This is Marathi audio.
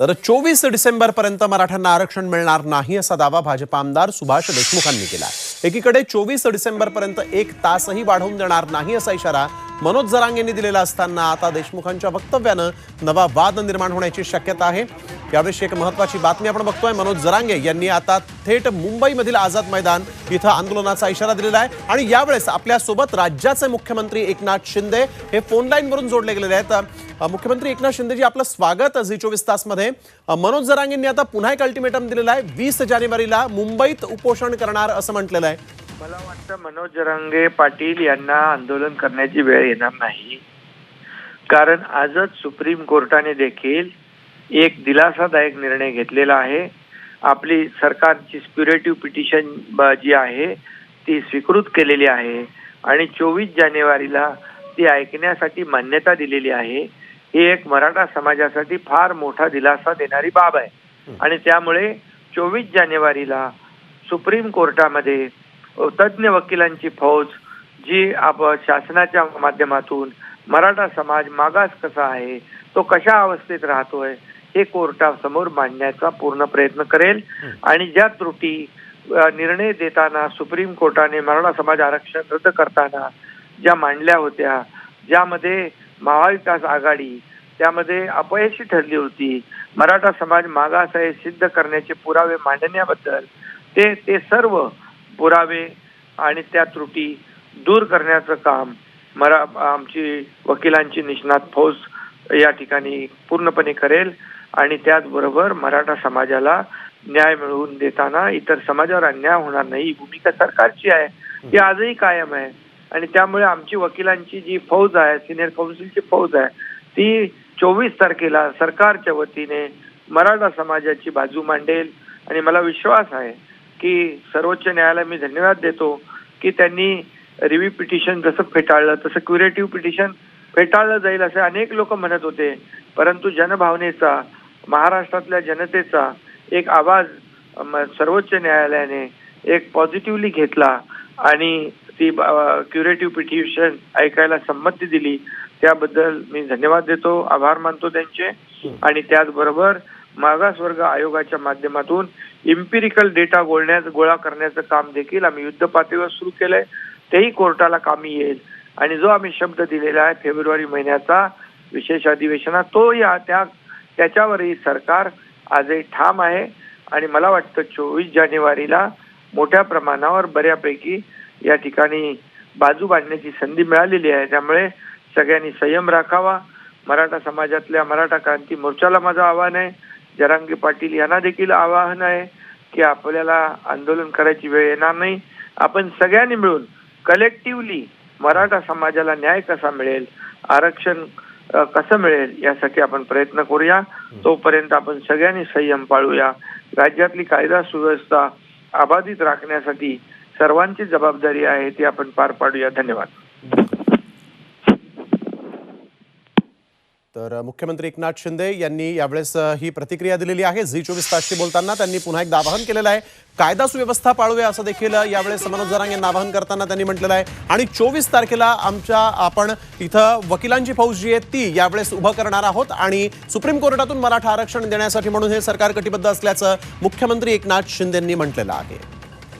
तर चोवीस डिसेंबरपर्यंत मराठ्यांना आरक्षण मिळणार नाही असा दावा भाजप आमदार सुभाष देशमुखांनी केला. एकीकडे चोवीस डिसेंबरपर्यंत एक तासही वाढवून देणार नाही असा इशारा मनोज जरांगेंनी दिलेला असताना आता देशमुखांच्या वक्तव्यानं नवा वाद निर्माण होण्याची शक्यता आहे. यावेळी एक महत्वाची बातमी आपण बघतोय. मनोज जरांगे यांनी आता थेट मुंबईमधील आझाद मैदान इथं आंदोलनाचा इशारा दिलेला आहे. आणि यावेळेस आपल्यासोबत राज्याचे मुख्यमंत्री एकनाथ शिंदे हे फोन लाईनवरून जोडले गेलेले आहेत. मुख्यमंत्री एकनाथ शिंदेजी आपलं स्वागत झी चोवीस तासमध्ये. मनोज जरांगेंनी आता पुन्हा एक अल्टिमेटम दिलेला आहे. वीस जानेवारीला मुंबईत उपोषण करणार असं म्हटलेलं आहे. मला वाटतं मनोज जरांगे पाटील यांना आंदोलन करण्याची वेळ येणार नाही. कारण आजच सुप्रीम कोर्टाने देखील एक दिलासादायक निर्णय घेतलेला आहे. आपली सरकारची स्पिरेटिव्ह पिटिशन जी आहे ती स्वीकृत केलेली आहे आणि चोवीस जानेवारीला ती ऐकण्यासाठी मान्यता दिलेली आहे. ही एक मराठा समाजासाठी फार मोठा दिलासा देणारी बाब आहे. आणि त्यामुळे चोवीस जानेवारीला सुप्रीम कोर्टामध्ये तज्ज्ञ वकिलांची फौज जी आप शासनाच्या माध्यमातून मराठा समाज मागास कसा आहे तो कशा अवस्थेत राहतोय हे कोर्टासमोर मांडण्याचा पूर्ण प्रयत्न करेल. आणि ज्या त्रुटी निर्णय देताना सुप्रीम कोर्टाने मराठा समाज आरक्षण रद्द करताना ज्या मांडल्या होत्या ज्यामध्ये महाविकास आघाडी त्यामध्ये अपयशी ठरली होती मराठा समाज मागास आहे सिद्ध करण्याचे पुरावे मांडण्याबद्दल ते ते सर्व पुरावे आणि त्या त्रुटी दूर करण्याचं काम मरा आमची वकिलांची निष्णात फौज या ठिकाणी पूर्णपणे करेल. आणि त्याचबरोबर मराठा समाजाला न्याय मिळवून देताना इतर समाजावर अन्याय होणार नाही. ही भूमिका सरकारची आहे. ती आजही कायम आहे. आणि त्यामुळे आमची वकिलांची जी फौज आहे सिनियर काउन्सिलची फौज आहे ती चोवीस तारखेला सरकारच्या वतीने मराठा समाजाची बाजू मांडेल. आणि मला विश्वास आहे की सर्वोच्च न्यायालय मी धन्यवाद देतो की त्यांनी रिव्ह्यू पिटिशन जसं फेटाळलं तसं क्युरेटिव्ह पिटिशन फेटाळलं जाईल असे अनेक लोक म्हणत होते. परंतु जनभावनेचा महाराष्ट्रातल्या जनतेचा एक आवाज सर्वोच्च न्यायालयाने एक पॉझिटिव्हली घेतला आणि ती क्युरेटिव्ह पिटिशन ऐकायला संमती दिली. त्याबद्दल मी धन्यवाद देतो आभार मानतो त्यांचे. आणि त्याचबरोबर मागासवर्ग आयोगाच्या माध्यमातून इम्पिरिकल डेटा गोळण्याच गोळा करण्याचं काम देखील आम्ही युद्ध पातळीवर सुरू केलंय. तेही कोर्टाला कामी येईल. आणि जो आम्ही शब्द दिलेला आहे फेब्रुवारी महिन्याचा विशेष अधिवेशनात तो या त्या त्याच्यावरही सरकार आजही ठाम आहे. आणि मला वाटतं चोवीस जानेवारीला मोठ्या प्रमाणावर बऱ्यापैकी या ठिकाणी बाजू बांधण्याची संधी मिळालेली आहे. त्यामुळे सगळ्यांनी संयम राखावा. मराठा समाजातल्या मराठा क्रांती मोर्चाला माझं आव्हान आहे. जरांगी पाटील यांना देखील आवाहन आहे की आपल्याला आंदोलन करायची वेळ येणार नाही. आपण सगळ्यांनी मिळून कलेक्टिव्हली मराठा समाजाला न्याय कसा मिळेल? आरक्षण कसं मिळेल यासाठी आपण प्रयत्न करूया. तोपर्यंत आपण सगळ्यांनी संयम पाळूया. राज्यातली कायदा सुव्यवस्था अबाधित राखण्यासाठी सर्वांची जबाबदारी आहे ती आपण पार पाडूया. धन्यवाद. तर मुख्यमंत्री एकनाथ शिंदे यांनी यावेळेस ही प्रतिक्रिया दिलेली आहे. झी चोवीस तासशी बोलताना त्यांनी पुन्हा एकदा आवाहन केलेलं आहे. कायदा सुव्यवस्था पाळूया असं देखील यावेळेस मनोज जरांग यांना आवाहन करताना त्यांनी म्हटलेलं आहे. आणि चोवीस तारखेला आमच्या आपण इथं वकिलांची फौज जी आहे ती यावेळेस उभं करणार आहोत. आणि सुप्रीम कोर्टातून मराठा आरक्षण देण्यासाठी म्हणून हे सरकार कटिबद्ध असल्याचं मुख्यमंत्री एकनाथ शिंदेंनी म्हटलेलं आहे.